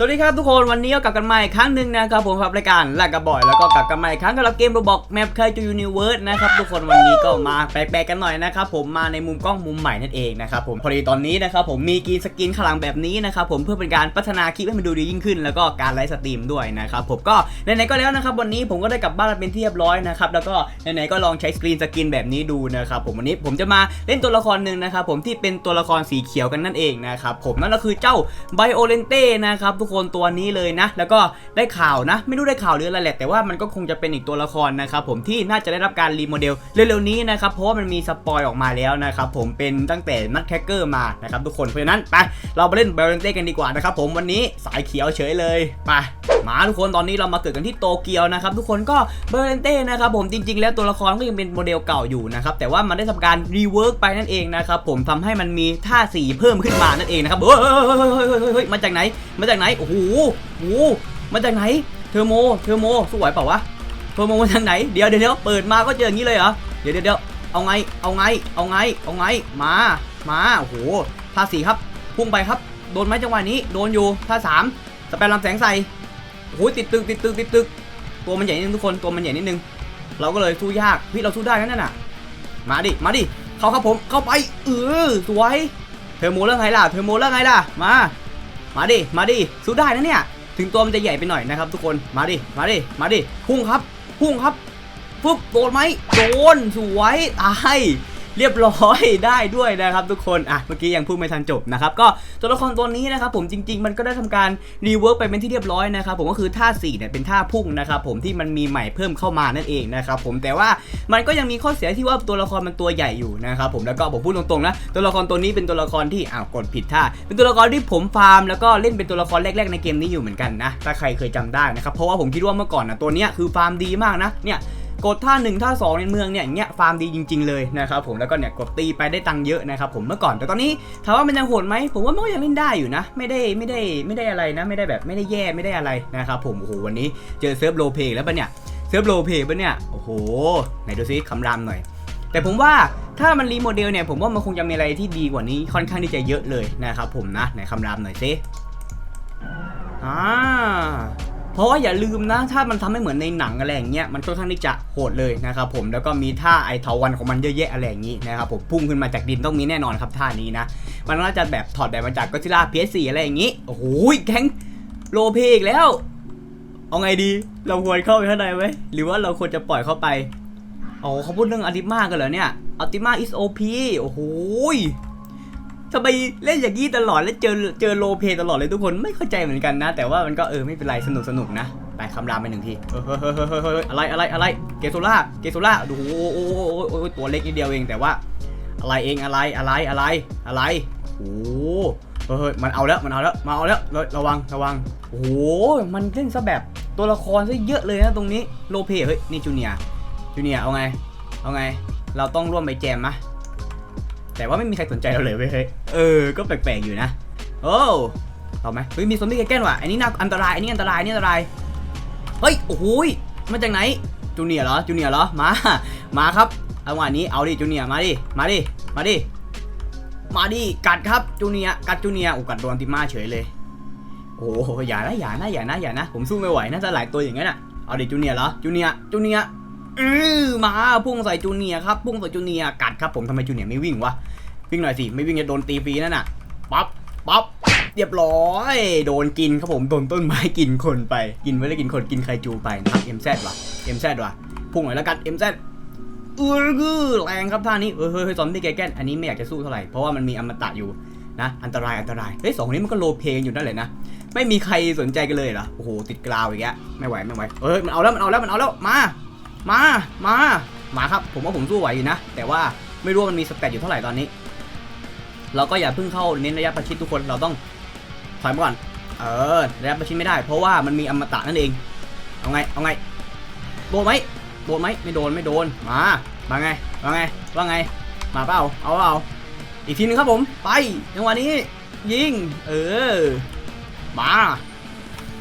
สวัสดีครับทุกคนวันนี้ก็กลับกันมาอีกครั้งหนึ่งนะครับผมกับรายการลากกระบ่อยแล้วก็กลับกันมาอีกครั้งกับเราเกมโรบอกแมปใครจูยูนิเวิร์สนะครับทุกคนวันนี้ก็มาแปลกๆกันหน่อยนะครับผมมาในมุมกล้องมุมใหม่นั่นเองนะครับผมพอดีตอนนี้นะครับผมมีกรีนสกินขลังแบบนี้นะครับผมเพื่อเป็นการพัฒนาคลิปให้มันดูดียิ่งขึ้น แล้วก็การไลฟ์สตรีมด้วยนะครับผมก็ไหนๆก็แล้วนะครับวันนี้ผมก็ได้กลับบ้านเป็นที่เรียบร้อยนะครับแล้วก็ไหนๆก็ลองใช้สกรีนสกินแบบนี้ดูนะครับผมวันนี้ผมจะมาเล่นตัวละครหนึ่งนะครับผมที่เป็นตัวละครสีเขียวกันนั่นเองนะครับผมนั่นก็คือเจ้าไบโอเลนเต้นะครับทุกคนตัวนี้เลยนะ แล้วก็ได้ข่าวนะ ไม่รู้ได้ข่าวหรืออะไรแหละแต่ว่ามันก็คงจะเป็นอีกตัวละครนะครับผมที่น่าจะได้รับการรีโมเดลเร็วๆนี้นะครับเพราะว่ามันมีสปอยออกมาแล้วนะครับผมเป็นตั้งแต่นัดแคคเกอร์มานะครับทุกคนเพราะฉะนั้นไปเราไปเล่นเบลเลนเต้กันดีกว่านะครับผมวันนี้สายเขียวเฉยเลยไป มาทุกคนตอนนี้เรามาเกิดกันที่โตเกียวนะครับทุกคนก็ไบโอเลนเต้นะครับผมจริง ๆ แล้วตัวละครก็ยังเป็นโมเดลเก่าอยู่นะครับแต่ว่ามันได้ทำการรีเวิร์กไปนั่นเองนะครับผมทำให้มันมีท่าสีเพิ่มขึ้นมานั่นเองนะครับเฮ้ยเฮ้ยมาจากไหนมาจากไหนโอ้โหโอ้โหมาจากไหนเทอร์โมเทอร์โมสวยเปล่าวะเทอร์โมมาจากไหนเดี๋ยวเดี๋ยวเปิดมาก็เจออย่างนี้เลยเหรอเดี๋ยวเดี๋ยวเดี๋ยวเอาไงเอาไงเอาไงเอาไงมามาโอ้โหท่าสีครับพุ่งไปครับโดนไหมจังหวะนี้โดนอยู่ท่าสามสแปมลำแสงใส่ โอ้โหติดตึกติดตึกติดตึกตัวมันใหญ่นิดนึงทุกคนตัวมันใหญ่นิดนึง เราก็เลยสู้ยากพี่เราสู้ได้นั่นน่ะ มาดิมาดิเข้าครับผมเข้าไปเออสวยเทอร์โมแล้วไงล่ะเทอร์โมแล้วไงล่ะมามาดิมาดิสู้ได้นะเนี่ยถึงตัวมันจะใหญ่ไปหน่อยนะครับทุกคนมาดิมาดิมาดิพุ่งครับพุ่งครับปุ๊บโดนไหมโดนสวยตาย เรียบร้อยได้ด้วยนะครับทุกคนอะเมื่อกี้ยังพูดไม่ทันจบนะครับก็ตัวละครตัวนี้นะครับผมจริง ๆ มันก็ได้ทำการรีเวิร์กไปเป็นที่เรียบร้อยนะครับผมก็คือท่า4เนี่ยเป็นท่าพุ่งนะครับผมที่มันมีใหม่เพิ่มเข้ามานั่นเองนะครับผมแต่ว่ามันก็ยังมีข้อเสียที่ว่าตัวละครมันตัวใหญ่อยู่นะครับผมแล้วก็ผมพูดตรงๆนะตัวละครตัวนี้เป็นตัวละครที่อ้าวกดผิดท่า เป็นตัวละครที่ผมฟาร์มแล้วก็เล่นเป็นตัวละครแรกๆในเกมนี้อยู่เหมือนกันนะถ้าใครเคยจำได้นะครับเพราะว่าผมคิดว่าเมื่อก่อนนะตัวเนี้ยคือฟาร์มดีมากนะเนี่ย กดท่า 1 ท่า 2 ในเมืองเนี่ยเงี้ยฟาร์มดีจริง ๆเลยนะครับผมแล้วก็เนี่ยกดตีไปได้ตังค์เยอะนะครับผมเมื่อก่อนแต่ตอนนี้ถามว่ามันยังโหดไหมผมว่ามันก็ยังเล่นได้อยู่นะ ไม่ได้ไม่ได้ไม่ได้อะไรนะ ไม่ได้แบบไม่ได้แย่ไม่ได้อะไรนะครับผมโอ้โหวันนี้เจอเซิร์ฟโลเพแล้วปะเนี่ยเซิร์ฟโลเพปะเนี่ยโอ้โหไหนดูซิคำรามหน่อย แต่ผมว่าถ้ามันรีโมเดลเนี่ยผมว่ามันคงจะมีอะไรที่ดีกว่านี้ค่อนข้างที่จะเยอะเลยนะครับผมนะไหนคำรามหน่อยซิอ่า เพราะว่าอย่าลืมนะ ถ้ามันทำให้เหมือนในหนังอะไรอย่างเงี้ย มันค่อนข้างที่จะโหดเลยนะครับผม แล้วก็มีท่าไอเทาวันของมันเยอะแยะอะไรอย่างงี้นะครับผม พุ่งขึ้นมาจากดินต้องมีแน่นอนครับท่านี้นะ มันน่าจะแบบถอดแบบมาจากก็ซิล่า PS4 อะไรอย่างงี้ โอ้โหแก๊งโลเพอีกแล้ว เอาไงดี เราควรเข้าไปข้างในไหมหรือว่าเราควรจะปล่อยเข้าไป อ๋อเขาพูดเรื่องอัลติมากันเหรอเนี่ยอัลติมา is OP โอ้โหย ทำไมเล่นอย่างนี้ตลอดแล้วเจอเจอโลเพตลอดเลยทุกคนไม่เข้าใจเหมือนกันนะ แต่ว่ามันก็เออไม่เป็นไรสนุกสนุกนะไปคำรามไปหนึ่งทีอะไรอะไรอะไรเกโซล่าเกโซล่าดูโอ้โหโอ้โอ้ตัวเล็กนิดเดียวเองแต่ว่า อะไรเองอะไรอะไรอะไรอะไรโอ้เฮ้ยมันเอาแล้วมันเอาแล้วมาเอาแล้วระระวังระวังโอ้โหมันเล่นซะแบบตัวละครซะเยอะเลยนะตรงนี้โลเพเฮ้ยนี่จูเนียจูเนียเอาไงเอาไง เราต้องร่วมไปแจมมะ แต่ว่าไม่มีใครสนใจเราเลยเว้ยเฮ้ยเออ ก็แปลกๆอยู่นะ โอ้เอไหมเฮ้ยมีซอมบี้แกนว่ะอันนี้น่าอันตรายอันนี้อันตรายอันนี้อันตรายเฮ้ยโอ้โหยมาจากไหนจูเนียเหรอจูเนียเหรอมามาครับเอาวันนี้เอาดิจูเนียมาดิมาดิมาดิมาดิกัดครับจูเนียกัดจูเนียโอ้กัดโดนติมาเฉยเลยโอ้โหอย่านะอย่านะอย่านะอย่านะผมสู้ไม่ไหวน่าจะหลายตัวอย่างนั้นอะเอาดิจูเนียเหรอจูเนียจูเนีย อือมาพุ่งใส่จูเนียครับพุ่งใส่จูเนียกัดครับผมทำไมจูเนียไม่วิ่งวะวิ่งหน่อยสิไม่วิ่งจะโดนตีฟรีนั่นน่ะปั๊บปั๊บเรียบร้อย โดนกินครับผมโดนต้นไม้กินคนไป กินไม่ได้กินคนกินใครจูไปนะครับ MZ ว่ะ MZ ว่ะพุ่งหน่อยแล้วกัน MZ อือกือแรงครับท่านี้เฮ้ยเฮ้ยซอมบี้แกแกนอันนี้ไม่อยากจะสู้เท่าไหร่เพราะว่ามันมีอมตะอยู่นะอันตรายอันตรายเฮ้ยสองคนนี้มันก็โลเพงอยู่นั่นแหละนะไม่มีใครสนใจกันเลยเหรอโอ้โหติดกราวอีกแล้วไม่ไหวไม่ไหวเฮ้ยมันเอาแล้วมันเอาแล้วมันเอาแล้วมา มา มา มาครับ ผมว่าผมสู้ไหวอยู่นะ แต่ว่าไม่รู้ว่ามันมีสเตตอยู่เท่าไหร่ตอนนี้ เราก็อย่าเพิ่งเข้าเน้นระยะประชิดทุกคน เราต้องถอยมาก่อน เออ ระยะประชิดไม่ได้ เพราะว่ามันมีอมตะนั่นเอง เอาไง เอาไง โดนไหมโดนไหมไม่โดน ไม่โดน มา มาไงว่าไง ว่าไง มาเปล่า เอาเปล่า อีกทีนึงครับผม ไปจังหวะนี้ ยิง เออ มา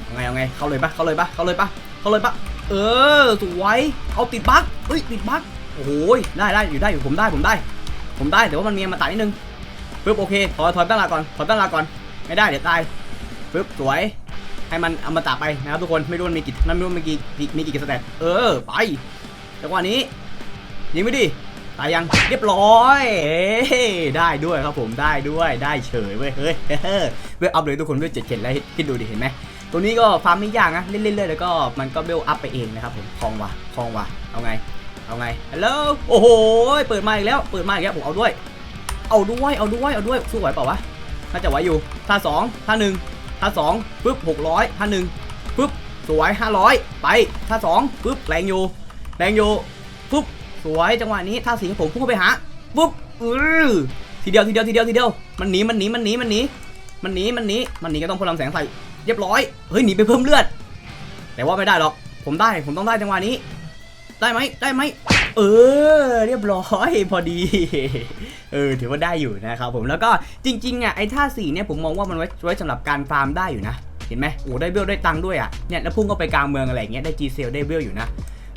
เอาไง เอาไง เข้าเลยปะเข้าเลยปะเข้าเลยปะเข้าเลยปะ เออสวยเอาติดบั๊กเฮ้ยติดบั๊กโอ้โหยได้ได้อยู่ได้อยู่ผมได้ผมได้ ผมได้แต่ว่ามันมีอมตะนิดนึงปึ๊บโอเคถอยถอยตั้งหลักก่อนถอยตั้งหลักก่อนไม่ได้เดี๋ยวตายปึ๊บสวยให้มันเอามาตะไปนะครับทุกคนไม่รู้มันมีกี่มันไม่รู้มันมีกี่มีกี่สแตทเออไปจังหวะนี้ยิงไม่ดิตายยังเรียบร้อยเอ้ได้ด้วยครับผมได้ด้วยได้เฉยเว้ยเฮ้ยเวลอัพเลยทุกคนด้วยเจ็ดเจ็ดแล้วคิดดูดิเห็นไหม ตัวนี้ก็ฟาร์มไม่ยากนะ เล่นๆเลยแล้วก็มันก็เบลอัพไปเองนะครับผมคลองว่ะคลองว่ะเอาไง เอาไงฮัลโหลโอ้โห เปิดมาอีกแล้ว เปิดมาอีกแล้วผมเอาด้วย เอาด้วย เอาด้วย เอาด้วย สู้ไหวเปล่าวะ น่าจะไหวอยู่ ท่าสองท่าหนึ่งท่าสองปึ๊บหกร้อยท่าหนึ่งปึ๊บ สวยห้าร้อยไป ท่าสองปึ๊บ แรงอยู่ แรงอยู่ ปึ๊บ สวย จังหวะนี้ ท่าสี่ผมพุ่งเข้าไปหา ปึ๊บอือทีเดียว ทีเดียว ทีเดียว ทีเดียว มันหนี มันหนี มันหนี มันหนี มันหนี มันหนี มันหนีก็ต้องพลังแสงใส่ เรียบร้อย เฮ้ยหนีไปเพิ่มเลือด แต่ว่าไม่ได้หรอก ผมได้ ผมต้องได้จังหวะนี้ ได้ไหมได้ไหม เออ เรียบร้อยพอดี เออ ถือว่าได้อยู่นะครับผม แล้วก็จริงๆอะไอ้ท่าสี่เนี่ยผมมองว่ามันไว้ไว้สำหรับการฟาร์มได้อยู่นะ เห็นไหมโอ้ได้เบลได้ตังค์ด้วยอะ เนี่ยแล้วพุ่งก็ไปกลางเมืองอะไรอย่างเงี้ยได้จีเซลได้เบลอยู่นะ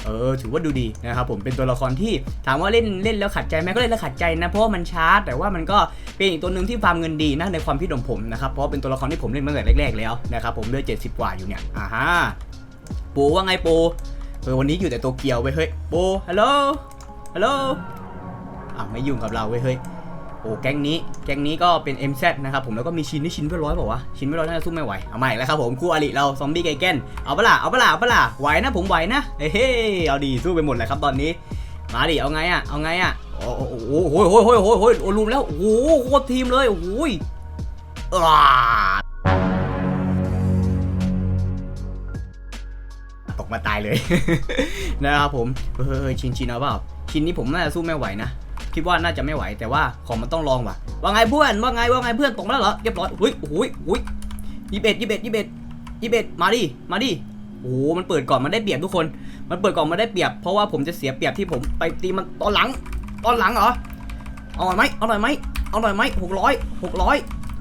เออถือว่าดูดีนะครับผมเป็นตัวละครที่ถามว่าเล่นเล่นแล้วขัดใจไหมก็เล่นแล้วขัดใจนะเพราะว่ามันช้าแต่ว่ามันก็เป็นอีกตัวหนึ่งที่ฟาร์มเงินดีนะในความคิดของผมนะครับเพราะเป็นตัวละครที่ผมเล่นมาตั้งแต่แรกๆแล้วนะครับผมเลือด70กว่าอยู่เนี่ยอ่าฮะปูว่าไงปูเออวันนี้อยู่แต่โตเกียวเว้ยเฮ้ยโบฮัลโหลฮัลโหลอะไม่ยุ่งกับเราเว้ยเฮ้ย โอ้แก๊งนี้ แก๊งนี้ก็เป็น MZ นะครับผมแล้วก็มีชินนี่ชินเพื่อร้อยเปล่าวะชินเพื่อร้อยน่าจะสู้ไม่ไหว เอาใหม่แล้วครับผมคู่อริเราซอมบี้ไกเกนเอาเปล่ะเอาเปล่ะเอาเปล่ะไหวนะผมไหวนะเฮ้ยเอาดีสู้ไปหมดเลยครับตอนนี้ มาดิเอาไงอะเอาไงอะโอ้โหโอ้โหโอ้โหโอ้โหโอ้โหโอ้ลุมแล้วโอ้โหโคตรทีมเลยโอ้โหอ่าตกมาตายเลย นะครับผมเฮ้ยชินชินเอาเปล่าชินนี้ผมน่าจะสู้ไม่ไหวนะ คิดว่าน่าจะไม่ไหวแต่ว่าของมันต้องลองว่ะว่าไงเพื่อนว่าไงว่าไงเพื่อนตกมาแล้วเหรอเรียบร้อยอุ้ยโอ้ยโอ้ยยี่สิบเอ็ดยี่สิบเอ็ดยี่สิบเอ็ดยี่สิบเอ็ดมาดิมาดิโอ้โหมันเปิดก่อนมันได้เปรียบทุกคน มันเปิดก่อนมันได้เปรียบเพราะว่าผมจะเสียเปรียบที่ผมไปตีมันตอนหลังตอนหลังเหรอเอาหน่อยไหมเอาหน่อยไหมเอาหน่อยไหมหกร้อยหกร้อย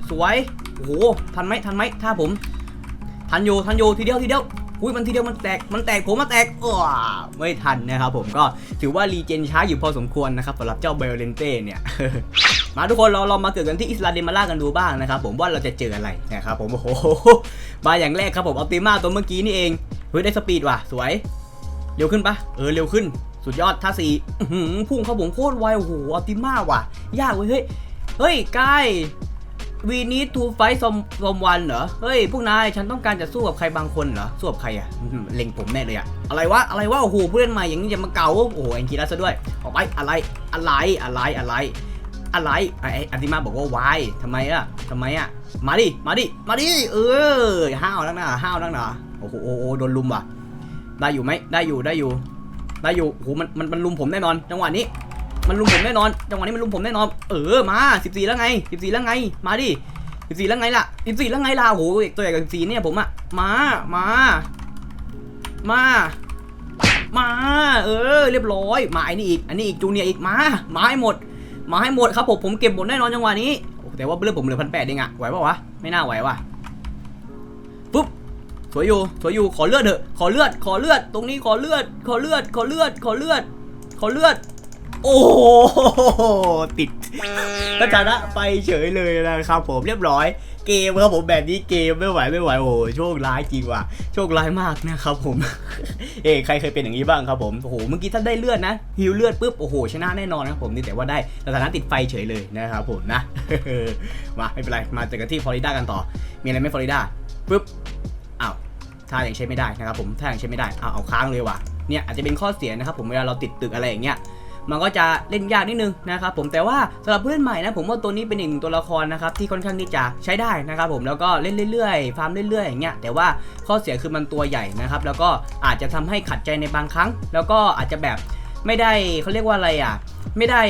สวยโอ้โหทันไหมทันไหมถ้าผมทันอยู่ทันอยู่ทีเดียวทีเดียว อุ้ยมันทีเดียวมันแตกมันแตกผมมาแตกอ้อไม่ทันนะครับผมก็ถือว่ารีเจนช้าอยู่พอสมควรนะครับสำหรับเจ้าเบลเลนเต้เนี่ยมาทุกคนเราเรามาเกิดกันที่อิสลาเดมาล่ากันดูบ้างนะครับผมว่าเราจะเจออะไรนะครับผมโอ้โหมาอย่างแรกครับผมอัลติมาตัวเมื่อกี้นี่เองเฮ้ยได้สปีดว่ะสวย เร็วขึ้นปะเออเร็วขึ้น สุดยอดท่าสี่พุ่งเข้าผมโคตรไวโอ้โหอัลติมาว่ะ ยากเว้ยเฮ้ยเฮ้ยกาย we need to fight some someone เหรอ เฮ้ย พวกนาย ฉันต้องการจะสู้กับใครบางคนเหรอ สู้กับใครอะเล็งผมแน่เลยอะอะไรวะ อะไรวะ โอ้โหผู้เล่นใหม่อย่างนี้จะมาเก่า โอ้โหแองกีรัสซะด้วย ออกไป อะไร อะไร อะไร อะไร อะไร ไอ้ไอ้อันติมาบอกว่าวายทำไมอะทำไมอะมาดิ มาดิ มาดิ เออ ห้าวนักหนาห้าวนักหนาโอ้โหโอ้โหโดนลุมว่ะ ได้อยู่ไหม ได้อยู่ ได้อยู่ ได้อยู่โอ้โหมัน มัน มันลุมผมแน่นอน จังหวะนี้ มันลุมผมแน่นอน จังหวะนี้มันลุมผมแน่นอน เออ มา 14 แล้วไง 14 แล้วไง มาดิสิบสี่แล้วไงล่ะสิบสี่แล้วไงล่ะโอ้โหตัวใหญ่กับสีเนี่ยผมอะมา มา มา มา เออ เรียบร้อย มาไอ้นี่อีก อันนี้อีกจูเนียร์อีก มา มาให้หมด มาให้หมดครับผม ผมเก็บหมดแน่นอนจังหวะนี้ แต่ว่าเลือดผมเหลือพันแปดเองอะไหวปะวะ ไม่น่าไหวว่ะปุ๊บสวยอยู่สวยอยู่ ขอเลือดเถอะ ขอเลือด ขอเลือด ตรงนี้ขอเลือด ขอเลือด ขอเลือด ขอเลือด ขอเลือด โอ้โหติดก็ชนะไปเฉยเลยนะครับผมเรียบร้อยเกมครับผมแบบนี้เกมไม่ไหวไม่ไหวโอ้โหโชคร้ายจริงว่ะโชคร้ายมากนะครับผม เอ้ใครเคยเป็นอย่างนี้บ้างครับผมโอ้โหเมื่อกี้ถ้าได้เลือดนะฮิวเลือดปุ๊บโอ้โหชนะแน่นอนนะครับผมนี่แต่ว่าได้สถานะติดไฟเฉยเลยนะครับผมนะมาไม่เป็นไรมาเจอกันที่ฟลอริดากันต่อ มีอะไรไหมฟลอริดาปุ๊บอ้าวถ้ายังใช้ไม่ได้นะครับผมถ้ายังใช้ไม่ได้อ้าวเอาค้างเลยว่ะเนี่ยอาจจะเป็นข้อเสียนะครับผมเวลาเราติดตึกอะไรอย่างเงี้ย มันก็จะเล่นยากนิดนึงนะครับผมแต่ว่าสำหรับผู้เล่นใหม่นะผมว่าตัวนี้เป็นอีกหนึ่งตัวละครนะครับที่ค่อนข้างที่จะใช้ได้นะครับผมแล้วก็เล่นเรื่อยๆฟาร์มเรื่อยๆอย่างเงี้ยแต่ว่าข้อเสียคือมันตัวใหญ่นะครับแล้วก็อาจจะทำให้ขัดใจในบางครั้ง แล้วก็อาจจะแบบไม่ได้เขาเรียกว่าอะไรอะ ไม่ได้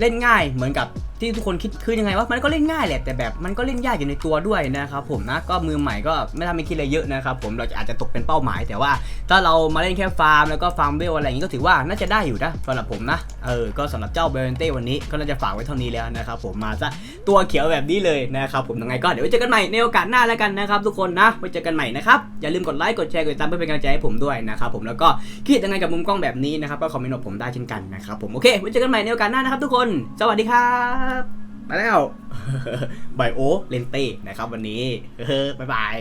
เล่นง่ายเหมือนกับ ที่ทุกคนคิดคือยังไงว่ามันก็เล่นง่ายแหละแต่แบบมันก็เล่นยากอยู่ในตัวด้วยนะครับผมนะก็มือใหม่ก็ไม่ทำให้คิดอะไรเยอะนะครับผมเราจะอาจจะตกเป็นเป้าหมาย แต่ว่าถ้าเรามาเล่นแค่ฟาร์มแล้วก็ฟาร์มเบลอะไรอย่างนี้ก็ถือว่าน่าจะได้อยู่นะสำหรับผมนะเออก็สำหรับเจ้าเบลเต้วันนี้ก็น่าจะฝากไว้เท่านี้แล้วนะครับผมมาซะตัวเขียวแบบนี้เลยนะครับผมยังไงก็เดี๋ยวไว้เจอกันใหม่ในโอกาสหน้าแล้วกันนะครับทุกคนนะไว้เจอกันใหม่นะครับอย่าลืมกดไลค์กดแชร์กดติดตามเพื่อเป็นกำลังใจให้ผมด้วยนะครับผมแล้วก็คิดยังไงกับมุมกล้องแบบนี้นะครับก็คอมเมนต์บอกผมได้เช่นกันนะครับผมโอเคไว้เจอกันใหม่ในโอกาสหน้านะครับทุกคน สวัสดีครับมาแล้ว ไบโอเลนเต้นะครับวันนี้ เฮ้ยบ๊ายบาย